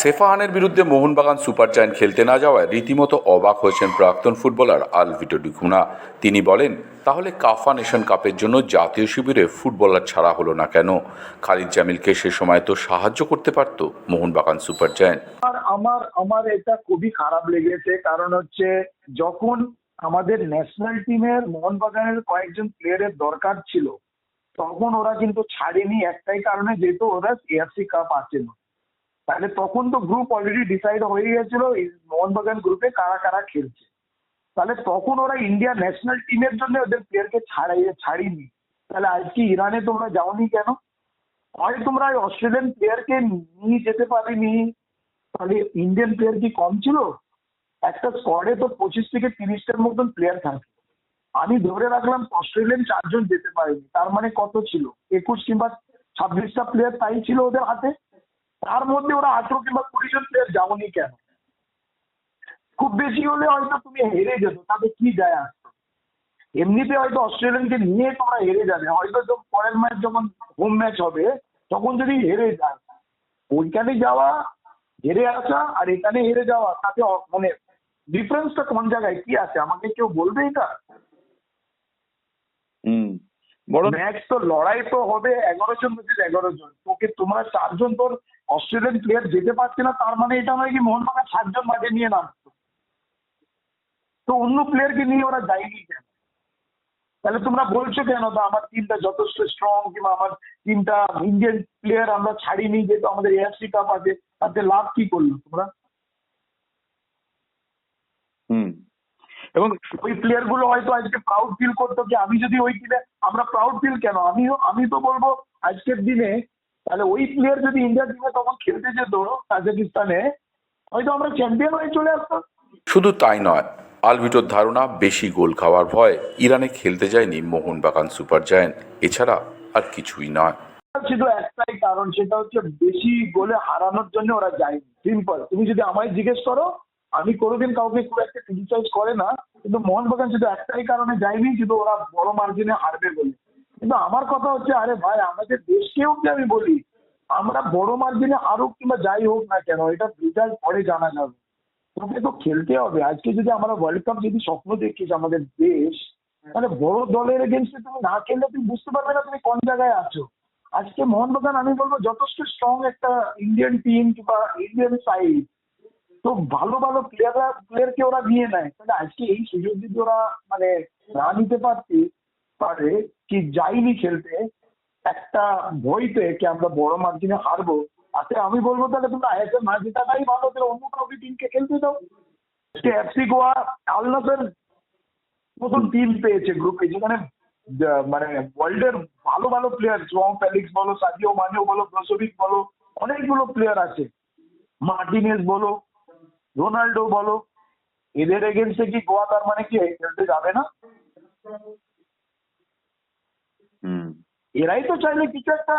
সেফাহানের বিরুদ্ধে Mohun Bagan super giant খেলতে না যাওয়ায় রীতিমতো অবাক হয়েছেন প্রাক্তন ফুটবলার আলভিটো ডিকুনা তিনি বলেন, তাহলে কাফা নেশন কাপের জন্য জাতীয় শিবিরে ফুটবলার ছাড়া হলো না কেন? খালিদ জামিলকে সে সময় তো সাহায্য করতে পারত মোহনবাগান সুপার জায়ান্ট। আমার আমার এটা খুবই খারাপ লেগেছে। কারণ হচ্ছে যখন আমাদের ন্যাশনাল টিমের মোহনবাগানের কয়েকজন প্লেয়ারের দরকার ছিল, তখন ওরা কিন্তু ছাড়েনি একটাই কারণে, যেহেতু ওরা এআরসি কাপ আছে না। তাহলে তখন তো গ্রুপ অলরেডি ডিসাইড হয়ে গেছিল মোহনবাগান গ্রুপে কারা কারা খেলছে। তাহলে তখন ওরা ইন্ডিয়া ন্যাশনাল টিমের জন্য ওদের প্লেয়ারকে ছাড়াই, ছাড়িনি। তাহলে আজকে ইরানে তোমরা যাওনি কেন? হয় তোমরা অস্ট্রেলিয়ান প্লেয়ারকে নিয়ে যেতে পারিনি? তাহলে ইন্ডিয়ান প্লেয়ার কি কম ছিল? একটা স্কোয়াডে তো পঁচিশ থেকে তিরিশটার মতন প্লেয়ার থাকে। আমি ধরে রাখলাম অস্ট্রেলিয়ান চারজন যেতে পারেনি। তার মানে কত ছিল? একুশ কিংবা ছাব্বিশটা প্লেয়ার তাই ছিল ওদের হাতে? তার মধ্যে ওরা আঠেরো কিংবা কুড়ি জন প্লেয়ার যাওনি কেন? খুব বেশি হলে হয়তো তুমি হেরে যেত তাতে কি যায় আসতো? এমনিতে হয়তো অস্ট্রেলিয়ানকে নিয়ে তোমরা হেরে যাবে হয়তো যখন পরের ম্যাচ যখন হোম ম্যাচ হবে তখন যদি হেরে যায়। ওইখানে যাওয়া হেরে আসা আর এখানে হেরে যাওয়া তাতে মানে ডিফারেন্সটা কোন জায়গায়? কি আছে? আমাকে কেউ বলবে এটা? হুম। বড় ম্যাচ তো লড়াই তো হবে এগারো জন বলছিস এগারো জন। তোকে তোমরা চারজন তোর অস্ট্রেলিয়ান প্লেয়ার যেতে পারছে না তার মানে এটা নয় কি মোহনবাগান সাতজন মাঠে নিয়ে নামতো তো অন্য প্লেয়ারকে নিয়ে ওরা যায়নি কেন? তাহলে তোমরা বলছো কেন তো আমার টিমটা যথেষ্ট স্ট্রং কিংবা আমার টিমটা ইন্ডিয়ান প্লেয়ার আমরা ছাড়িনি যেহেতু আমাদের এআরসি কাপ আছে তাতে লাভ কি করল তোমরা? হুম। এবং ওই প্লেয়ারগুলো হয়তো আজকে প্রাউড ফিল করতো কি আমি যদি ওই টিমে আমরা প্রাউড ফিল কেন? আমিও আমি তো বলব আজকের দিনে তাহলে ওই প্লেয়ার যদি ইন্ডিয়া টিমে তখন খেলতে যেত কাজাকিস্তানে হয়তো আমরা চ্যাম্পিয়ন হয়ে চলে আসতাম। শুধু তাই নয় আলভিটোর ধারণা বেশি গোল খাওয়ার ভয় ইরানে খেলতে যায়নি মোহনবাগান সুপার জায়ান্ট। এছাড়া আর কিছুই নয়। শুধু একটাই কারণ সেটা হচ্ছে বেশি গোলে হারানোর জন্য ওরা যায়নি। সিম্পল তুমি যদি আমায় জিজ্ঞেস করো আমি কোনোদিন কাউকে খুব একটা ক্রিটিসাইজ করে না কিন্তু মোহনবাগান শুধু একটাই কারণে যায়নি শুধু ওরা বড় মার্জিনে হারবে বলে। কিন্তু আমার কথা হচ্ছে, আরে ভাই, আমাদের দেশকেও কি আমি বলি? আমরা বড় মার্জিনে আরও কিংবা যাই হোক না কেন, এটা রেজাল্ট পরে জানা যাবে। তোকে তো খেলতে হবে। আজকে যদি আমরা ওয়ার্ল্ড কাপ যদি স্বপ্ন দেখিস আমাদের দেশ মানে বড় দলের এগেনস্টে তুমি না খেললে তুমি বুঝতে পারবে না তুমি কোন জায়গায় আছো। আজকে মোহনবাগান, আমি বলব, যথেষ্ট স্ট্রং একটা ইন্ডিয়ান টিম কিংবা ইন্ডিয়ান সাইড তো ভালো ভালো প্লেয়াররা প্লেয়ারকে ওরা নিয়ে নেয়। তাহলে আজকে এই সুযোগ যদি ওরা মানে না নিতে পারতি পারে কি যাইনি খেলতে, একটা ভয়তে কি আমরা বড় মার্জিনে হারবো? তাতে আমি বলব তাহলে তোমরা আইএসএল না ভালো, তাহলে অন্য কাউকে টিমকে খেলতে দাও। এফসি গোয়া আলনাসের মতন টিম পেয়েছে গ্রুপে যেখানে মানে ওয়ার্ল্ডের ভালো ভালো প্লেয়ার ফেলিক্স বলো সাদিও মানেও বলো ব্রসোভিক বলো, অনেকগুলো প্লেয়ার আছে। মার্টিনেস বলো, রোনাল্ডো বলো, এদের এগেনস্টে কি গোয়া তার মানে কি খেলতে যাবে না? এরাই তো চাইলে কিছু একটা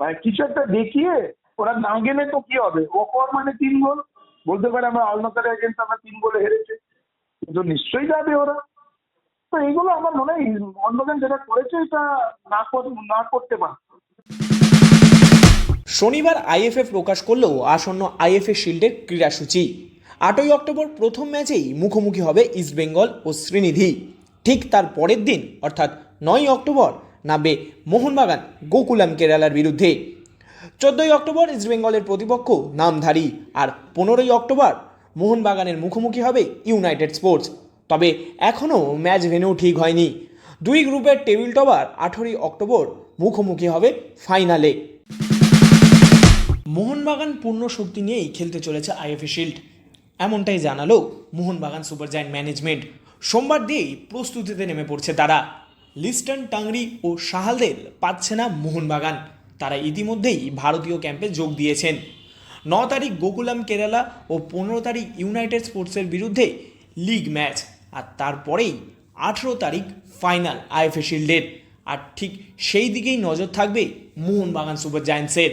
মানে কিছু একটা দেখিয়ে ওরা না গেলে তো কি হবে? ও কর মানে তিন গোল? বলতে পারে আমরা আলনাতারের এগেনস্ট আমরা তিন গোলে হেরেছে। কিন্তু নিশ্চয়ই যাবে ওরা। তো এইগুলো আমার মনে হয় মোহনবাগান যেটা করেছে এটা না না করতে পারে। শনিবার আইএফএ প্রকাশ করলেও আসন্ন আইএফএ শিল্ডের ক্রীড়াসূচি। আটই অক্টোবর প্রথম ম্যাচেই মুখোমুখি হবে ইস্টবেঙ্গল ও শ্রীনিধি। ঠিক তার পরের দিন অর্থাৎ নয় অক্টোবর, নামবে মোহনবাগান গোকুলাম কেরালার বিরুদ্ধে। চোদ্দই অক্টোবর ইস্টবেঙ্গলের প্রতিপক্ষ নামধারী আর পনেরোই অক্টোবর মোহনবাগানের মুখোমুখি হবে ইউনাইটেড স্পোর্টস। তবে এখনও ম্যাচ ভেন্যু ঠিক হয়নি। দুই গ্রুপের টেবিল টপার আঠেরোই অক্টোবর মুখোমুখি হবে ফাইনালে। মোহনবাগান পূর্ণ শক্তি নিয়েই খেলতে চলেছে আইএফএ শিল্ড। এমনটাই জানালো মোহনবাগান সুপার জায়ান্ট ম্যানেজমেন্ট। সোমবার দিয়েই প্রস্তুতিতে নেমে পড়ছে তারা। লিস্টন, টাংরি ও সাহালদের পাচ্ছে না মোহনবাগান। তারা ইতিমধ্যেই ভারতীয় ক্যাম্পে যোগ দিয়েছেন। ন তারিখ গোকুলাম কেরালা ও পনেরো তারিখ ইউনাইটেড স্পোর্টসের বিরুদ্ধে লিগ ম্যাচ। আর তারপরেই আঠেরো তারিখ ফাইনাল আইএফএ শিল্ডের। আর ঠিক সেই দিকেই নজর থাকবে মোহনবাগান সুপার জায়ান্টসের।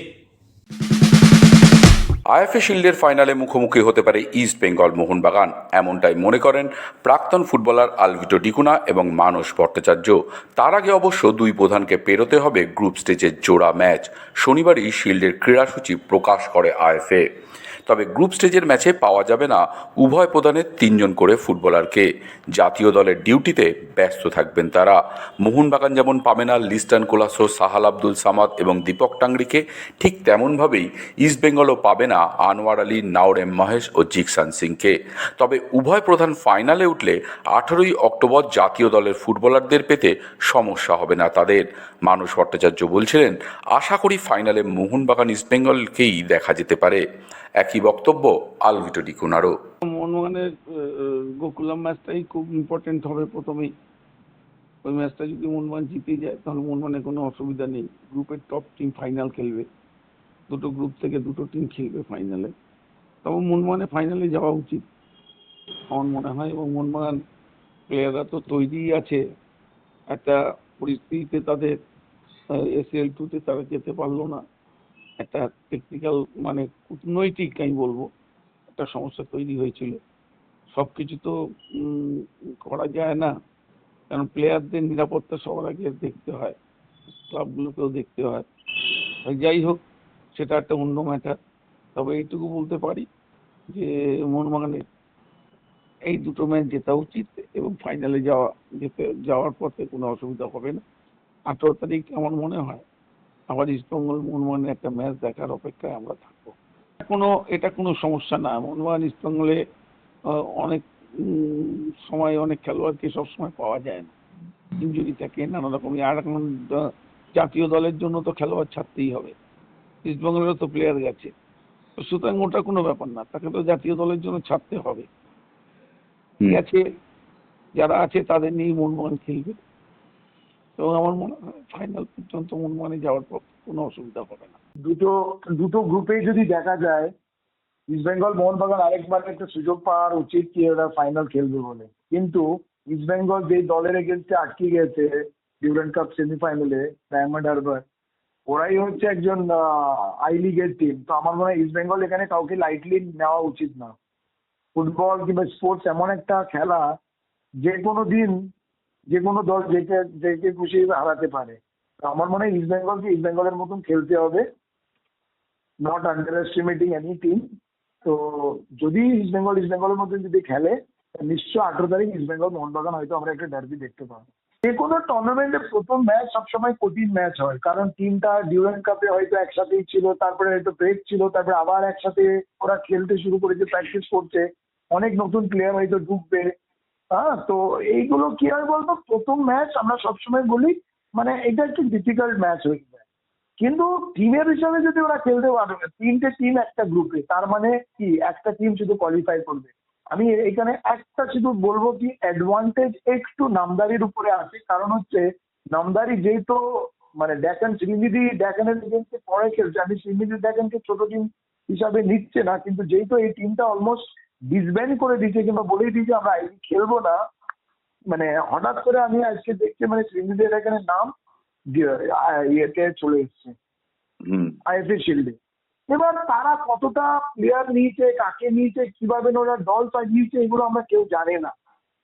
আইএফএ শিল্ডের ফাইনালে মুখোমুখি হতে পারে ইস্ট বেঙ্গল মোহনবাগান। এমনটাই মনে করেন প্রাক্তন ফুটবলার আলভিটো ডিকুনা এবং মানস ভট্টাচার্য। তার আগে অবশ্য দুই প্রধানকে পেরোতে হবে গ্রুপ স্টেজের জোড়া ম্যাচ। শনিবারই শিল্ডের ক্রীড়া সূচি প্রকাশ করে আইএফএ তবে গ্রুপ স্টেজের ম্যাচে পাওয়া যাবে না উভয় প্রধানের তিনজন করে ফুটবলারকে। জাতীয় দলের ডিউটিতে ব্যস্ত থাকবেন তারা। মোহনবাগান যেমন পাবে না, লিস্টান কোলাসো, সাহাল আব্দুল সামাদ এবং দীপক টাংরিকে ঠিক তেমনভাবেই ইস্টবেঙ্গলও পাবে না আনোয়ার আলী নাওরেম মহেশ ও জিকসান সিংকে। তবে উভয় প্রধান ফাইনালে উঠলে আঠারোই অক্টোবর জাতীয় দলের ফুটবলারদের পেতে সমস্যা হবে না তাদের। মানুষ ভট্টাচার্য বলছিলেন, আশা করি ফাইনালে মোহনবাগান ইস্টবেঙ্গলকেই দেখা যেতে পারে। একই বক্তব্য আলভিটো ডিকুনারও মোহনবাগানের গোকুলাম ম্যাচটাই খুব ইম্পর্টেন্ট হবে প্রথমেই। ওই ম্যাচটা যদি মোহনবাগান জিতে যায়, তাহলে মোহনবাগানের কোনো অসুবিধা নেই। গ্রুপের টপ টিম ফাইনাল খেলবে। দুটো গ্রুপ থেকে দুটো টিম খেলবে ফাইনালে তবে মোহনবাগানের ফাইনালে যাওয়া উচিত। আমার মনে হয় এবং মোহনবাগান প্লেয়াররা তো তৈরিই আছে। একটা পরিস্থিতিতে তাদের এসিএল টুতে তারা যেতে পারল না। একটা টেকনিক্যাল মানে কূটনৈতিক, আমি বলব, একটা সমস্যা তৈরি হয়েছিল। সব কিছু তো করা যায় না। কারণ প্লেয়ারদের নিরাপত্তা সবার আগে দেখতে হয় ক্লাবগুলোকেও দেখতে হয়। যাই হোক, সেটা একটা অন্য ম্যাটার তবে এইটুকু বলতে পারি যে মোহনবাগানের এই দুটো ম্যাচ জেতা উচিত এবং ফাইনালে যাওয়া যেতে যাওয়ার পথে কোনো অসুবিধা হবে না। আঠারো তারিখ আমার মনে হয় আবার ইস্টবেঙ্গল মোহনবাগানের একটা ম্যাচ দেখার অপেক্ষায় আমরা থাকব। কোনো এটা কোনো সমস্যা না। মোহনবাগান ইস্টবেঙ্গলে অনেক সময় অনেক খেলোয়াড়কে সবসময় পাওয়া যায় না। ইঞ্জুরি থাকে নানা রকমই। আর এখন জাতীয় দলের জন্য তো খেলোয়াড় ছাড়তেই হবে। ইস্টবেঙ্গলেরও তো প্লেয়ার গেছে। সুতরাং ওটা কোনো ব্যাপার না। তাকে তো জাতীয় দলের জন্য ছাড়তে হবে। গেছে যারা আছে তাদের নিয়েই মোহনবাগান খেলবে। এবং আমার মনে হয় ফাইনাল পর্যন্ত মোহনবাগানে যাওয়ার পর কোনো অসুবিধা হবে না। দুটো দুটো গ্রুপেই যদি দেখা যায় ইস্টবেঙ্গল মোহনবাগান আরেকবার একটা সুযোগ পাওয়ার উচিত কি ওরা ফাইনাল খেলবে বলে। কিন্তু ইস্টবেঙ্গল যে দলের এগেনস্টে আটকে গেছে ডিউরেন্ট কাপ সেমিফাইনালে ডায়মন্ড হারবার ওরাই হচ্ছে একজন আই লিগের টিম তো আমার মনে হয় ইস্টবেঙ্গল এখানে কাউকে লাইটলি নেওয়া উচিত না। ফুটবল কিংবা স্পোর্টস এমন একটা খেলা যে কোনো দিন যে কোনো দল যেকে যেকে খুশি হারাতে পারে। আমার মনে হয় ইস্টবেঙ্গলকে ইস্টবেঙ্গলের মতন খেলতে হবে। Not underestimating any team তো যদি ইস্টবেঙ্গল ইস্টবেঙ্গলের মতন যদি খেলে, নিশ্চয় আঠারো তারিখ ইস্টবেঙ্গল মোহনবাগান হয়তো আমরা একটা ডার্বি দেখতে পাবো। যে কোনো টুর্নামেন্টে প্রথম ম্যাচ সবসময় কঠিন ম্যাচ হয়, কারণ টিমটা ডিউরেন্ট কাপে হয়তো একসাথেই ছিল, তারপরে হয়তো ব্রেক ছিল, তারপরে আবার একসাথে ওরা খেলতে শুরু করেছে প্র্যাকটিস করছে, অনেক নতুন প্লেয়ার হয়তো ঢুকবে। হ্যাঁ তো এইগুলো কি হয় বলতো? প্রথম ম্যাচ আমরা সবসময় বলি মানে এটা একটু ডিফিকাল্ট ম্যাচ হয়ে যায়। কিন্তু টিমের হিসাবে যদি ওরা খেলতে পারবে তিনটে টিম একটা গ্রুপে তার মানে কি? একটা টিম শুধু কোয়ালিফাই করবে। আমি এখানে একটা শুধু বলব কি অ্যাডভান্টেজ একটু নামদারির উপরে আছে, কারণ হচ্ছে নামদারি যেহেতু মানে ডেকান শ্রীনিধি ডেকানের এগেন্সে পরে খেলছে, আমি শ্রীনিধি ডেকানকে ছোট টিম হিসাবে নিচ্ছে না, কিন্তু যেহেতু এই টিমটা অলমোস্ট ডিসব্যান্ড করে দিয়েছে কিংবা বলেই দিয়েছে আমরা আইডি খেলব না। মানে হঠাৎ করে আমি আজকে দেখছি মানে শ্রীনিধি ডেকানের নাম ইয়েতে চলে এসছে। আইএফএ শিল্ডে। এবার তারা কতটা প্লেয়ার নিয়েছে কাকে নিয়েছে কীভাবে ওরা দল সাজিয়েছে এগুলো আমরা কেউ জানে না।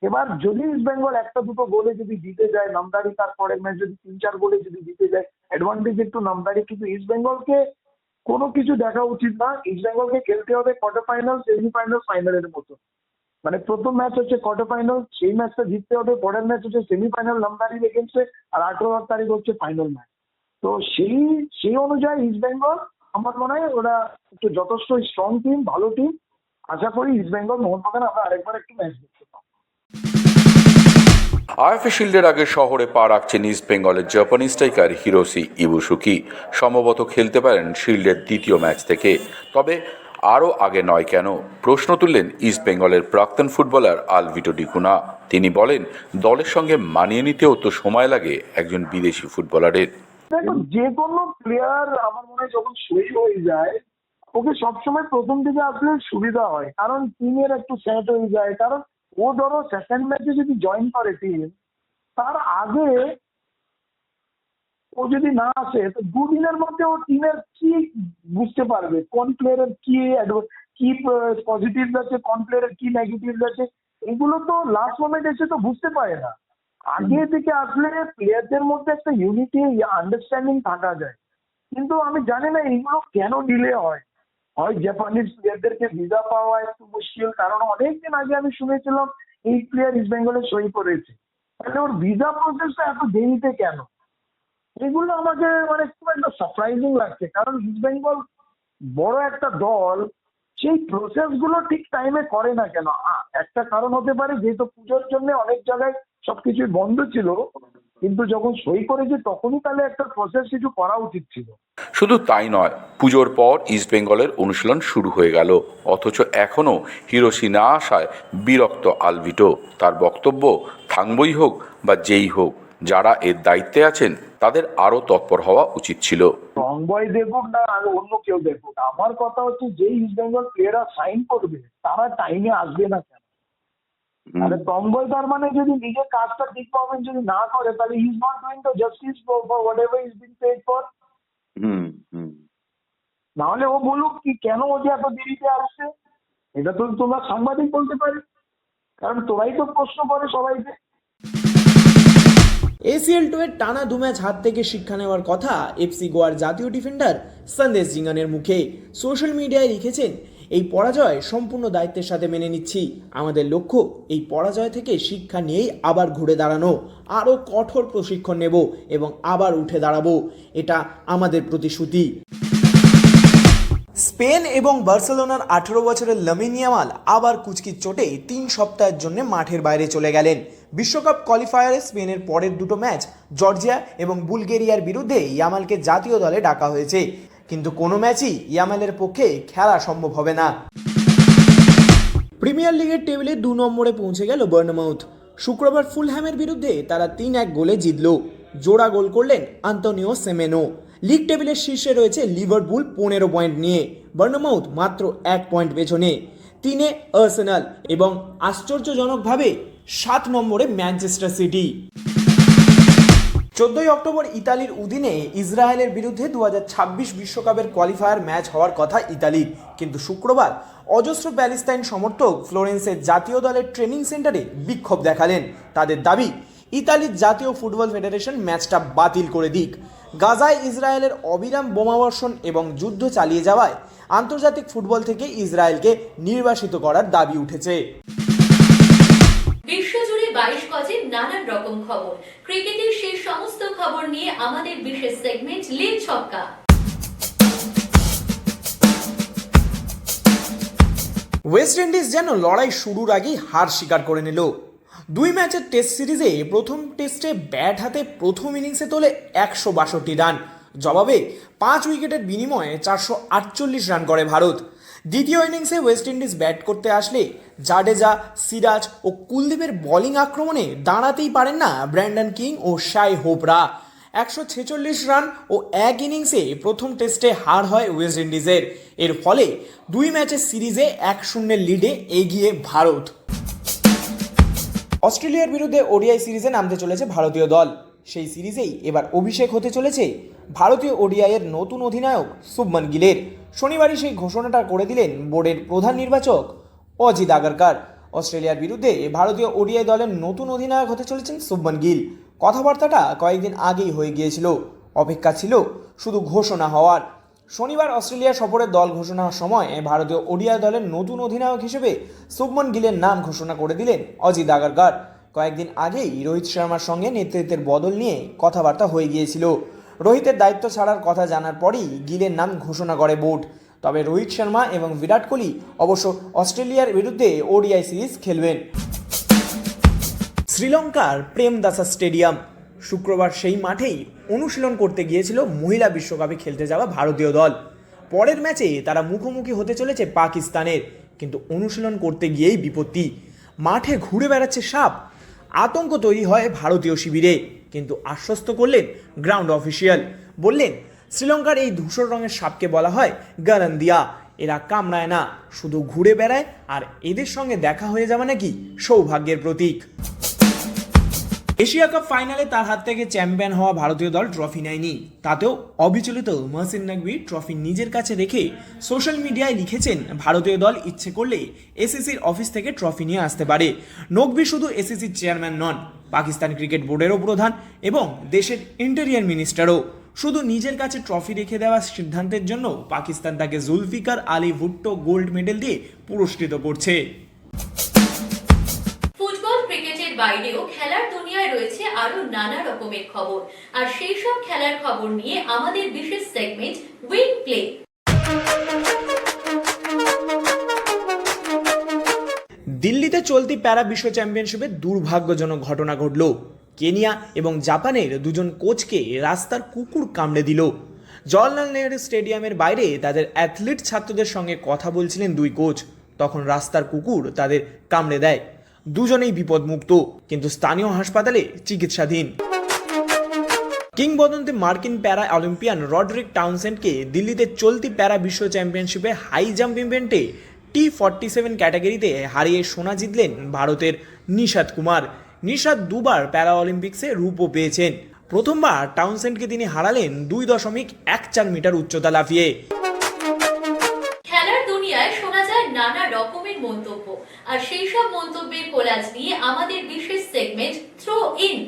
এবার যদি ইস্ট বেঙ্গল একটা দুটো গোলে যদি জিতে যায় নামদারি তারপরের ম্যাচ যদি তিন চার গোলে যদি জিতে যায় অ্যাডভান্টেজ একটু নামদারি। কিন্তু ইস্ট বেঙ্গলকে কোনো কিছু দেখা উচিত না। ইস্ট বেঙ্গলকে খেলতে হবে কোয়ার্টার ফাইনাল সেমিফাইনাল ফাইনালের মতো। মানে প্রথম ম্যাচ হচ্ছে কোয়ার্টার ফাইনাল সেই ম্যাচটা জিততে হবে, পরের ম্যাচ হচ্ছে সেমিফাইনাল নামদারির এগেন্সে আর আঠেরো তারিখ হচ্ছে ফাইনাল ম্যাচ তো সেই সেই অনুযায়ী ইস্ট বেঙ্গল আমার মনে হয় ওরা একটু যথেষ্ট স্ট্রং টিম ভালো টিম আশা করি ইস্ট বেঙ্গল মোহনবাগান আমরা আরেকবার একটু ম্যাচ আইএফএ শিল্ডের আগে শহরে পা রাখছেন ইস্ট বেঙ্গলের জাপানি স্ট্রাইকার হিরোসি ইবুসুকি সম্ভবত খেলতে পারেন শিল্ডের দ্বিতীয় ম্যাচ থেকে। তবে আরও আগে নয় কেন? প্রশ্ন তুললেন ইস্ট বেঙ্গলের প্রাক্তন ফুটবলার আলভিটো ডিকুনা তিনি বলেন, দলের সঙ্গে মানিয়ে নিতেও তো সময় লাগে একজন বিদেশি ফুটবলারের যে কোনো প্লেয়ার আমার মনে হয় যখন সই হয়ে যায়, ওকে সবসময় প্রথম দিকে আসলে সুবিধা হয়। কারণ টিমের একটু সেট হয়ে যায়। কারণ ও ধরো সেকেন্ড ম্যাচে যদি জয়েন করে টিম তার আগে ও যদি না আসে তো দুদিনের মধ্যে ও টিমের কি বুঝতে পারবে? কোন প্লেয়ারের কি কি পজিটিভ আছে কোন প্লেয়ারের কি নেগেটিভ আছে? এগুলো তো লাস্ট মোমেন্ট এসে তো বুঝতে পারে না। আগে থেকে আসলে প্লেয়ারদের মধ্যে একটা ইউনিটি আন্ডারস্ট্যান্ডিং থাকা যায়। কিন্তু আমি জানি না এগুলো কেন ডিলে হয়। হয় জাপানিজ প্লেয়ারদেরকে ভিসা পাওয়া একটু মুশকিল, কারণ অনেকদিন আগে আমি শুনেছিলাম এই প্লেয়ার ইস্ট বেঙ্গলে সই করেছে। তাহলে ওর ভিসা প্রসেসটা এত দেরিতে কেন? এগুলো আমাকে মানে খুব একটা সারপ্রাইজিং লাগছে, কারণ ইস্ট বেঙ্গল বড় একটা দল, সেই প্রসেসগুলো ঠিক টাইমে করে না কেন? একটা কারণ হতে পারে যেহেতু পুজোর জন্য অনেক জায়গায় সবকিছু বন্ধ ছিল কিন্তু যখন সই করেছে তখনই তাহলে একটা প্রসেস কিছু করা উচিত ছিল। শুধু তাই নয় পুজোর পর ইস্টবেঙ্গলের অনুশীলন শুরু হয়ে গেল। অথচ এখনও হিরোশি না আসায় বিরক্ত আলভিটো। তার বক্তব্য থাংবই হোক বা যেই হোক যারা এর দায়িত্বে আছেন তাদের আরও তৎপর হওয়া উচিত ছিল। রং বয় দেখুক না আর অন্য কেউ দেখুক। আমার কথা হচ্ছে যে ইস্ট বেঙ্গল প্লেয়াররা সাইন করবে তারা টাইমে আসবে না কেন? আরে টম্বয় তার মানে যদি নিজের কাজটা ঠিক পাবেন যদি না করে তাহলে is not doing the justice for whatever is been paid for hmm hmm. নাহলে ও বলুক কি কেন ও যে এত দেরিতে আসছে? এটা তো তোমরা সাংবাদিক বলতে পারে। কারণ তোরাই তো প্রশ্ন করে সবাইকে। এসিএল টু এর টানা দু ম্যাচ হাত থেকে শিক্ষা নেওয়ার কথা এফসি গোয়ার জাতীয় ডিফেন্ডার সন্দেশ জিঙ্গানের মুখে। সোশ্যাল মিডিয়ায় লিখেছেন এই পরাজয় সম্পূর্ণ দায়িত্বের সাথে মেনে নিচ্ছি। আমাদের লক্ষ্য এই পরাজয় থেকে শিক্ষা নিয়েই আবার ঘুরে দাঁড়ানো, আরও কঠোর প্রশিক্ষণ নেব এবং আবার উঠে দাঁড়াবো। এটা আমাদের প্রতিশ্রুতি। স্পেন এবং বার্সেলোনার আঠেরো বছরের লামিন ইয়ামাল আবার কুচকির চোটে তিন সপ্তাহের জন্য মাঠের বাইরে চলে গেলেন। বিশ্বকাপ কোয়ালিফায়ারে স্পেনের পরের দুটো ম্যাচ জর্জিয়া এবং বুলগেরিয়ার বিরুদ্ধে ইয়ামালকে জাতীয় দলে ডাকা হয়েছে। কিন্তু কোনো ম্যাচই ইয়ামালের পক্ষে খেলা সম্ভব হবে না। প্রিমিয়ার লিগের টেবিলে দু নম্বরে পৌঁছে গেল বার্নমাউথ। শুক্রবার ফুলহ্যামের বিরুদ্ধে তারা তিন এক গোলে জিতল। জোড়া গোল করলেন আন্তনিও সেমেনো। লিগ টেবিলের শীর্ষে রয়েছে লিভারপুল পনেরো পয়েন্ট নিয়ে। বার্নমাউথ মাত্র এক পয়েন্ট পেছনে। তিনে আর্সেনাল এবং আশ্চর্যজনকভাবে সাত নম্বরে ম্যানচেস্টার সিটি। চোদ্দই অক্টোবর ইতালির উদিনে ইসরায়েলের বিরুদ্ধে দু বিশ্বকাপের কোয়ালিফায়ার ম্যাচ হওয়ার কথা ইতালির কিন্তু শুক্রবার অজস্র প্যালেস্তাইন সমর্থক ফ্লোরেন্সের জাতীয় দলের ট্রেনিং সেন্টারে বিক্ষোভ দেখালেন। তাদের দাবি, ইতালির জাতীয় ফুটবল ফেডারেশন ম্যাচটা বাতিল করে দিক। গাজায় ইসরায়েলের অবিরাম বোমাবর্ষণ এবং যুদ্ধ চালিয়ে যাওয়ায় আন্তর্জাতিক ফুটবল থেকে ইসরায়েলকে নির্বাসিত করার দাবি উঠেছে। নানান রকম খবর। ক্রিকেটের সেই সমস্ত খবর নিয়ে আমাদের বিশেষ সেগমেন্ট লিগ ছক্কা। ওয়েস্ট ইন্ডিজ যেন লড়াই শুরুর আগেই হার স্বীকার করে নিল। দুই ম্যাচের টেস্ট সিরিজে প্রথম টেস্টে ব্যাট হাতে প্রথম ইনিংসে তোলে একশো বাষট্টি রান। জবাবে পাঁচ উইকেটের বিনিময়ে চারশো আটচল্লিশ রান করে ভারত। দ্বিতীয় ইনিংসে ওয়েস্ট ইন্ডিজ ব্যাট করতে আসলে জাডেজা, সিরাজ ও কুলদীপের বোলিং আক্রমণে দাঁড়াতেই পারেন না ব্র্যান্ডন কিং ও শাই হোপরা। একশো ছেচল্লিশ রান ও এক ইনিংসে প্রথম টেস্টে হার হয় ওয়েস্ট ইন্ডিজের। এর ফলে দুই ম্যাচের সিরিজে এক শূন্যের লিডে এগিয়ে ভারত। অস্ট্রেলিয়ার বিরুদ্ধে ওডিআই সিরিজে নামতে চলেছে ভারতীয় দল। সেই সিরিজেই এবার অভিষেক হতে চলেছে ভারতীয় ওডিআইয়ের নতুন অধিনায়ক শুভমান গিলের। শনিবারই সেই ঘোষণাটা করে দিলেন বোর্ডের প্রধান নির্বাচক অজিত আগারকার। অস্ট্রেলিয়ার বিরুদ্ধে ভারতীয় ওডিআই দলের নতুন অধিনায়ক হতে চলেছেন শুভমান গিল। কথাবার্তাটা কয়েকদিন আগেই হয়ে গিয়েছিল। অপেক্ষা ছিল শুধু ঘোষণা হওয়ার। শনিবার অস্ট্রেলিয়া সফরের দল ঘোষণার সময় ভারতীয় ওডিআই দলের নতুন অধিনায়ক হিসেবে শুভমন গিলের নাম ঘোষণা করে দিলেন অজিত আগারকার। কয়েকদিন আগেই রোহিত শর্মার সঙ্গে নেতৃত্বের বদল নিয়ে কথাবার্তা হয়ে গিয়েছিল। রোহিতের দায়িত্ব ছাড়ার কথা জানার পরই গিলের নাম ঘোষণা করে বোর্ড। তবে রোহিত শর্মা এবং বিরাট কোহলি অবশ্য অস্ট্রেলিয়ার বিরুদ্ধে ওডিআই সিরিজ খেলবেন। শ্রীলঙ্কার প্রেমদাসা স্টেডিয়াম শুক্রবার সেই মাঠেই অনুশীলন করতে গিয়েছিল মহিলা বিশ্বকাপে খেলতে যাওয়া ভারতীয় দল। পরের ম্যাচে তারা মুখোমুখি হতে চলেছে পাকিস্তানের, কিন্তু অনুশীলন করতে গিয়েই বিপত্তি। মাঠে ঘুরে বেড়াচ্ছে সাপ আতঙ্ক তৈরি হয় ভারতীয় শিবিরে। কিন্তু আশ্বস্ত করলেন গ্রাউন্ড অফিসিয়াল। বললেন, শ্রীলঙ্কার এই ধূসর রঙের সাপকে বলা হয় গারান্দিয়া এরা কামড়ায় না, শুধু ঘুরে বেড়ায়, আর এদের সঙ্গে দেখা হয়ে যাবে নাকি সৌভাগ্যের প্রতীক। এশিয়া কাপ ফাইনালে তার হাত থেকে চ্যাম্পিয়ন হওয়া ভারতীয় দল ট্রফি নেয়নি। তাতেও অবিচলিত মহসিন নাকবি ট্রফি নিজের কাছে রেখে সোশ্যাল মিডিয়ায় লিখেছেন, ভারতীয় দল ইচ্ছে করলে এসিসির অফিস থেকে ট্রফি নিয়ে আসতে পারে। নকবি শুধু এসিসির চেয়ারম্যান নন, পাকিস্তান ক্রিকেট বোর্ডেরও প্রধান এবং দেশের ইন্টেরিয়ার মিনিস্টারও। শুধু নিজের কাছে ট্রফি রেখে দেওয়ার সিদ্ধান্তের জন্য পাকিস্তান তাকে জুলফিকার আলী ভুট্টো গোল্ড মেডেল দিয়ে পুরস্কৃত করছে। ফুটবল ক্রিকেটের বাইরেও খেলার দুনিয়ায় রয়েছে আরও নানা রকমের খবর। আর সেই সব খেলার খবর নিয়ে আমাদের বিশেষ সেগমেন্ট উইং প্লে দিল্লিতে চলতি প্যারা বিশ্ব চ্যাম্পিয়নশিপে দুর্ভাগ্যজনক ঘটনা ঘটল। কেনিয়া এবং জাপানের দুজন কোচকে রাস্তার কুকুর কামড়ে দিল। জওয়াহরলাল নেহরু স্টেডিয়ামের বাইরে তাদের অ্যাথলিট ছাত্রদের সঙ্গে কথা বলছিলেন দুই কোচ। তখন রাস্তার কুকুর তাদের কামড়ে দেয়। দুজনেই বিপদমুক্ত, কিন্তু স্থানীয় হাসপাতালে চিকিৎসাধীন। কিংবদন্তি মার্কিন প্যারা অলিম্পিয়ান রডরিক টাউনসেন্ডকে দিল্লিতে চলতি প্যারা বিশ্ব চ্যাম্পিয়নশিপে হাই জাম্প ইভেন্টে টি ফর্টি সেভেন ক্যাটাগরিতে হারিয়ে সোনা জিতলেন ভারতের নিশাদ কুমার। নিশাদ দুবার প্যারা অলিম্পিক্সে রূপও পেয়েছেন। প্রথমবার টাউনসেন্ডকে তিনি হারালেন দুই দশমিক এক চার মিটার উচ্চতা লাফিয়ে। আর সেই সব মন্তব্যের কোলাজ নিয়ে আমাদের বিশেষ সেগমেন্ট থ্রো ইন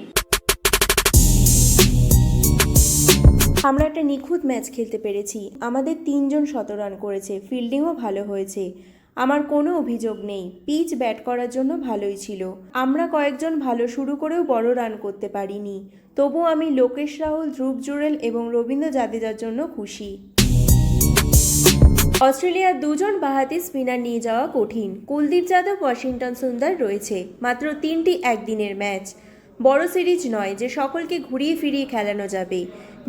আমরা একটা নিখুঁত ম্যাচ খেলতে পেরেছি। আমাদের তিনজন শতরান করেছে। ফিল্ডিংও ভালো হয়েছে। আমার কোনো অভিযোগ নেই। পিচ ব্যাট করার জন্য ভালোই ছিল। আমরা কয়েকজন ভালো শুরু করেও বড় রান করতে পারিনি। তবু আমি লোকেশ রাহুল, ধ্রুব জুরেল এবং রবীন্দ্র জাদেজার জন্য খুশি। অস্ট্রেলিয়ার দুজন বাহাতি স্পিনার নিয়ে যাওয়া কঠিন। কুলদীপ যাদব, ওয়াশিংটন সুন্দর রয়েছে, মাত্র তিনটি একদিনের ম্যাচ। বড় সিরিজ নয় যে সকলকে ঘুরিয়ে ফিরিয়ে খেলানো যাবে।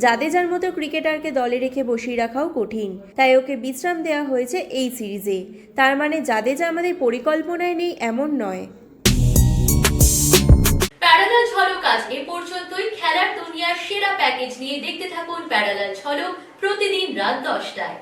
জাদেজার মতো ক্রিকেটারকে দলে রেখে বসিয়ে রাখাও কঠিন। তাই ওকে বিশ্রাম দেওয়া হয়েছে এই সিরিজে। তার মানে জাদেজা আমাদের পরিকল্পনায় নেই, এমন নয়। এ পর্যন্তই। খেলার দুনিয়ার সেরা প্যাকেজ নিয়ে দেখতে থাকুন প্যারালাল ঝলক প্রতিদিন রাত দশটায়।